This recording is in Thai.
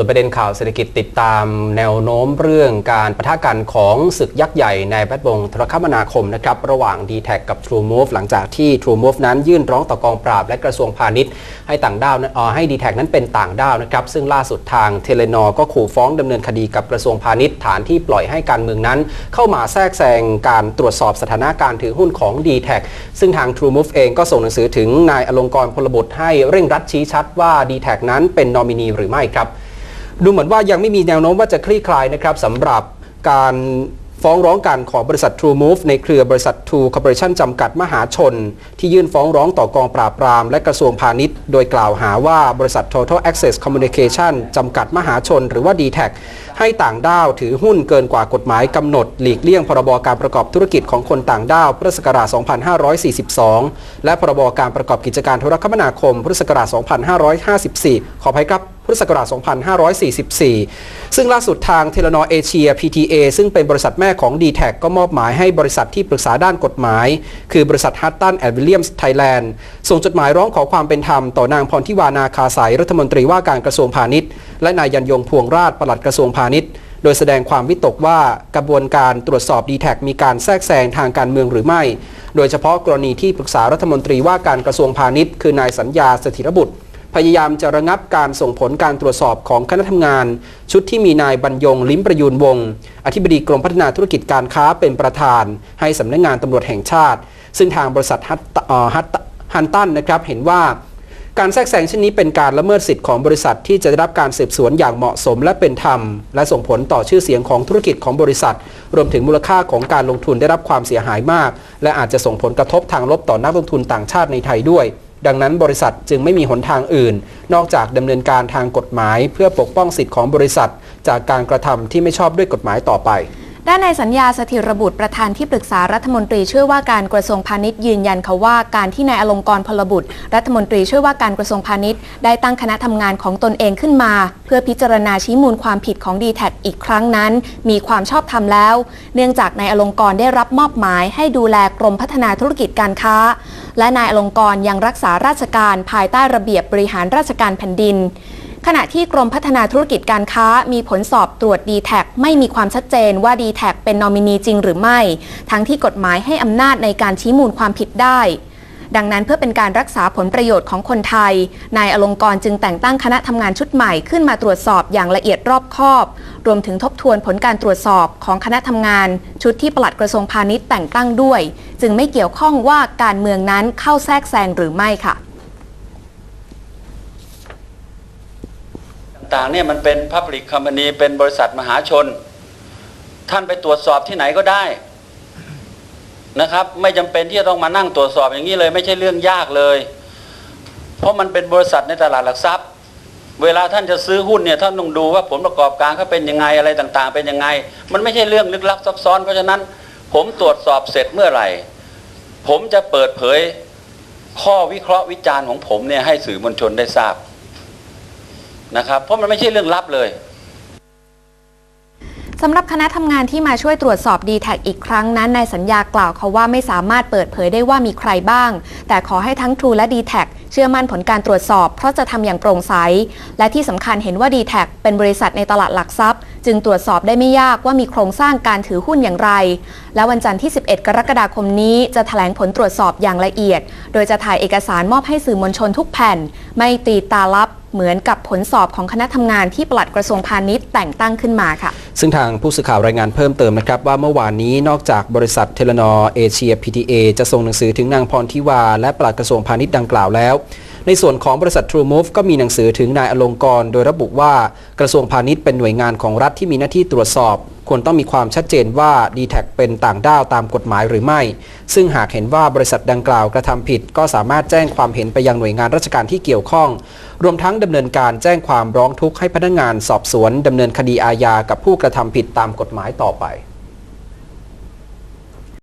ส่วนประเด็นข่าวเศรษฐกิจติดตามแนวโน้มเรื่องการประทะกันของศึกยักษ์ใหญ่ในแวดวงโทรคมนาคมนะครับระหว่าง d t แทกับ TrueMove หลังจากที่ TrueMove นั้นยื่นร้องต่อกองปราบและกระทรวงพาณิชย์ ให้ต่างด้าวนั้นอ่อให้ d t แทนั้นเป็นต่างด้าวนะครับซึ่งล่าสุดทางเทเลนอก็ขู่ฟ้องดำเนินคดีกับกระทรวงพาณิชย์ ฐานที่ปล่อยให้การเมืองนั้น เข้ามาแทรกแซงการตรวจสอบสถานะการถือหุ้นของ d t แทซึ่งทาง TrueMove เองก็ส่งหนังสือถึงนายอลงกรพลบุตรให้เร่งรัดชี้ชัดว่า d t แทนั้นเป็นนอมินีหรือไม่ครับ ดูเหมือนว่ายังไม่มีแนวโน้มว่าจะคลี่คลายนะครับสำหรับการฟ้องร้องกันของบริษัท True Move ในเครือบริษัท True Corporation จำกัดมหาชน ที่ยื่นฟ้องร้องต่อกองปราบปรามและกระทรวงพาณิชย์ โดยกล่าวหาว่าบริษัท Total Access Communication จำกัดมหาชน หรือว่า d t แทให้ต่างด้าวถือหุ้นเกินกว่ากฎหมายกำหนด หลีกเลี่ยงพรบการประกอบธุรกิจของคนต่างด้าวพุทธศักราช 2542 และพรบการประกอบกิจการโทรคมนาคมพุทธศักราช 2554 ขออภัยครับ พุทธศักราช 2544 ซึ่งล่าสุดทางเทเลนอเอเชีย PTA ซึ่งเป็นบริษัทแม่ของ d t แทก็มอบหมายให้บริษัทที่ปรึกษาด้านกฎหมาย คือบริษัทฮัตตันแอนด์วิลเลียมส์ไทยแลนด์ส่งจดหมายร้องขอความเป็นธรรมต่อนางพรทิวานาคาสายรัฐมนตรีว่าการกระทรวงพาณิชย์ และนายยันยงพวงราชปลัดกระทรวงพาณิชย์โดยแสดงความวิตกว่ากระบวนการตรวจสอบ d t แทมีการแทรกแซงทางการเมืองหรือไม่ โดยเฉพาะกรณีที่ปรึกษารัฐมนตรีว่าการกระทรวงพาณิชย์ คือนายสัญญาสถิรบุตร พยายามจะระงับการส่งผลการตรวจสอบของคณะทำงาน ชุดที่มีนายบรรยงลิ้มประยูนวงศ์อธิบดีกรมพัฒนาธุรกิจการค้าเป็นประธาน ให้สำนักงานตำรวจแห่งชาติ ซึ่งทางบริษัทฮัตเอ่อฮัตฮันตันนะครับเห็นว่าการแทรกแซงเช่นนี้เป็นการละเมิดสิทธิ์ของบริษัทที่จะได้รับการสืบสวนอย่างเหมาะสมและเป็นธรรม และส่งผลต่อชื่อเสียงของธุรกิจของบริษัท รวมถึงมูลค่าของการลงทุนได้รับความเสียหายมาก และอาจจะส่งผลกระทบทางลบต่อนักลงทุนต่างชาติในไทยด้วย ดังนั้นบริษัทจึงไม่มีหนทางอื่น นอกจากดำเนินการทางกฎหมาย เพื่อปกป้องสิทธิ์ของบริษัท จากการกระทำที่ไม่ชอบด้วยกฎหมายต่อไปด้านในสัญญาสถิรบุตรประธานที่ปรึกษารัฐมนตรีช่วยว่าการกระทรวงพาณิชย์ยืนยันค่ะว่าการที่นายอลงกรพลบุตร รัฐมนตรีช่วยว่าการกระทรวงพาณิชย์ได้ตั้งคณะทำงานของตนเองขึ้นมา เพื่อพิจารณาชี้มูลความผิดของ d t แทอีกครั้งนั้น มีความชอบธรรมแล้ว เนื่องจากนายอลงกรได้รับมอบหมายให้ดูแลกรมพัฒนาธุรกิจการค้า และนายอลงกรยังรักษาราชการภายใต้ระเบียบบริหารราชการแผ่นดิน ขณะที่กรมพัฒนาธุรกิจการค้ามีผลสอบตรวจ d t แทไม่มีความชัดเจนว่า d t แทเป็นนอมินีจริงหรือไม่ ทั้งที่กฎหมายให้อำนาจในการชี้มูลความผิดได้ ดังนั้นเพื่อเป็นการรักษาผลประโยชน์ของคนไทย นายอลงกรจึงแต่งตั้งคณะทำงานชุดใหม่ขึ้นมาตรวจสอบอย่างละเอียดรอบคอบ รวมถึงทบทวนผลการตรวจสอบของคณะทำงาน ชุดที่ปลัดกระทรวงพาณิชย์แต่งตั้งด้วย จึงไม่เกี่ยวข้องว่าการเมืองนั้นเข้าแทรกแซงหรือไม่ค่ะต่างๆเนี่ยมันเป็น Public Company เป็นบริษัทมหาชน ท่านไปตรวจสอบที่ไหนก็ได้ นะครับ ไม่จำเป็นที่จะต้องมานั่งตรวจสอบอย่างนี้เลย ไม่ใช่เรื่องยากเลย เพราะมันเป็นบริษัทในตลาดหลักทรัพย์ เวลาท่านจะซื้อหุ้นเนี่ยท่านต้องดูว่าผลประกอบการเขาเป็นยังไงอะไรต่างๆ เป็นยังไง มันไม่ใช่เรื่องลึกลับซับซ้อน เพราะฉะนั้นผมตรวจสอบเสร็จเมื่อไหร่ ผมจะเปิดเผยข้อวิเคราะห์วิจารณ์ของผมเนี่ยให้สื่อมวลชนได้ทราบนะครับ เพราะมันไม่ใช่เรื่องลับเลย สำหรับคณะทำงานที่มาช่วยตรวจสอบ d t แท็อีกครั้งนั้นนายสัญญากล่าวเขาว่าไม่สามารถเปิดเผยได้ว่ามีใครบ้าง แต่ขอให้ทั้ง True และ d t แทเชื่อมั่นผลการตรวจสอบ เพราะจะทำอย่างโปร่งใส และที่สำคัญเห็นว่า d t แทเป็นบริษัทในตลาดหลักทรัพย์ จึงตรวจสอบได้ไม่ยากว่ามีโครงสร้างการถือหุ้นอย่างไร และวันจันทร์ที่ 11 กรกฎาคมนี้จะแถลงผลตรวจสอบอย่างละเอียด โดยจะถ่ายเอกสารมอบให้สื่อมวลชนทุกแผ่น ไม่ตีตาลับ เหมือนกับผลสอบของคณะทำงานที่ปลัดกระทรวงพาณิชย์แต่งตั้งขึ้นมาค่ะ ซึ่งทางผู้สื่อข่าวรายงานเพิ่มเติมนะครับว่าเมื่อวานนี้นอกจากบริษัทเทเลนอเอเชีย PTA จะส่งหนังสือถึงนางพรทิวา และปลัดกระทรวงพาณิชย์ดังกล่าวแล้วในส่วนของบริษัท True Move ก็มีหนังสือถึงนายอลงกรณ์โดยระบุว่ากระทรวงพาณิชย์เป็นหน่วยงานของรัฐที่มีหน้าที่ตรวจสอบ ควรต้องมีความชัดเจนว่า d t แทเป็นต่างด้าวตามกฎหมายหรือไม่ ซึ่งหากเห็นว่าบริษัทดังกล่าวกระทำผิด ก็สามารถแจ้งความเห็นไปยังหน่วยงานราชการที่เกี่ยวข้อง รวมทั้งดำเนินการแจ้งความร้องทุกข์ให้พนักงานสอบสวนดำเนินคดีอาญากับผู้กระทำผิดตามกฎหมายต่อไป